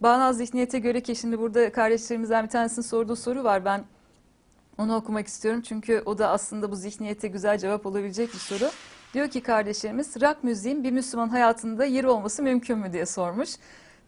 Bağnaz zihniyete göre ki şimdi burada kardeşlerimizden bir tanesinin sorduğu soru var. Ben onu okumak istiyorum çünkü o da aslında bu zihniyete güzel cevap olabilecek bir soru. Diyor ki kardeşlerimiz rock müziğin bir Müslüman hayatında yeri olması mümkün mü diye sormuş.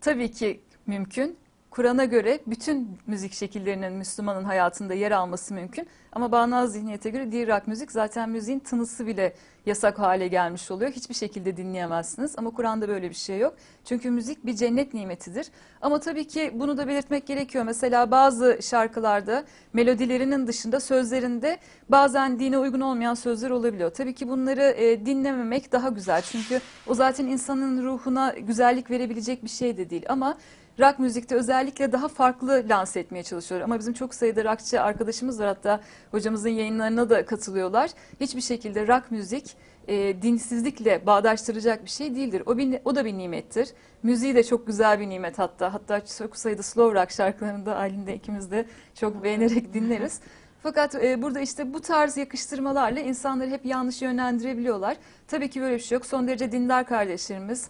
Tabii ki mümkün. Kur'an'a göre bütün müzik şekillerinin Müslümanın hayatında yer alması mümkün. Ama bağnaz zihniyete göre rock müzik zaten müziğin tınısı bile yasak hale gelmiş oluyor. Hiçbir şekilde dinleyemezsiniz ama Kur'an'da böyle bir şey yok. Çünkü müzik bir cennet nimetidir. Ama tabii ki bunu da belirtmek gerekiyor. Mesela bazı şarkılarda melodilerinin dışında sözlerinde bazen dine uygun olmayan sözler olabiliyor. Tabii ki bunları e, dinlememek daha güzel. Çünkü o zaten insanın ruhuna güzellik verebilecek bir şey de değil. Ama rock müzikte özellikle daha farklı lanse etmeye çalışıyor. Ama bizim çok sayıda rockçı arkadaşımız var hatta hocamızın yayınlarına da katılıyorlar. Hiçbir şekilde rock müzik e, dinsizlikle bağdaştıracak bir şey değildir. O, bir, o da bir nimettir. Müziği de çok güzel bir nimet hatta. Hatta çok sayıda slow rock şarkılarını da Aylin'de ikimiz de çok beğenerek dinleriz. Fakat e, burada işte bu tarz yakıştırmalarla insanları hep yanlış yönlendirebiliyorlar. Tabii ki böyle bir şey yok. Son derece dindar kardeşlerimiz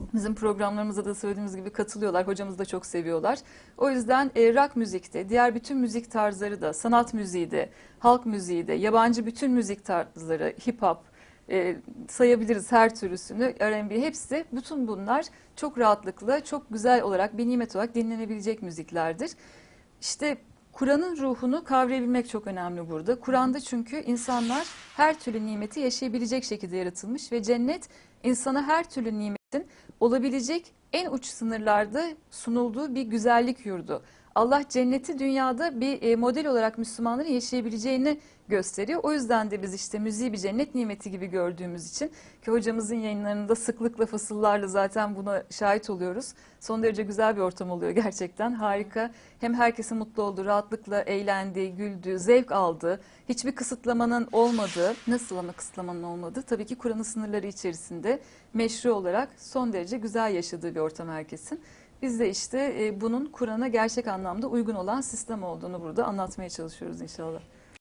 Bizim programlarımıza da söylediğimiz gibi katılıyorlar. Hocamızı da çok seviyorlar. O yüzden e, rock müzikte, diğer bütün müzik tarzları da, sanat müziği de, halk müziği de, yabancı bütün müzik tarzları, hip hop e, sayabiliriz her türlüsünü, R&B hepsi, bütün bunlar çok rahatlıkla, çok güzel olarak, bir nimet olarak dinlenebilecek müziklerdir. İşte Kur'an'ın ruhunu kavrayabilmek çok önemli burada. Kur'an'da çünkü insanlar her türlü nimeti yaşayabilecek şekilde yaratılmış ve cennet insana her türlü nimetin olabilecek en uç sınırlarda sunulduğu bir güzellik yurdu. Allah cenneti dünyada bir e, model olarak Müslümanların yaşayabileceğini gösteriyor. O yüzden de biz işte müziği bir cennet nimeti gibi gördüğümüz için ki hocamızın yayınlarında sıklıkla fısıllarla zaten buna şahit oluyoruz. Son derece güzel bir ortam oluyor gerçekten. Harika. Hem herkesin mutlu olduğu, rahatlıkla eğlendiği, güldüğü, zevk aldığı, hiçbir kısıtlamanın olmadığı, nasıl ama kısıtlamanın olmadığı tabii ki Kur'an'ın sınırları içerisinde meşru olarak son derece güzel yaşadığı bir ortam herkesin. Biz de işte e, bunun Kur'an'a gerçek anlamda uygun olan sistem olduğunu burada anlatmaya çalışıyoruz inşallah.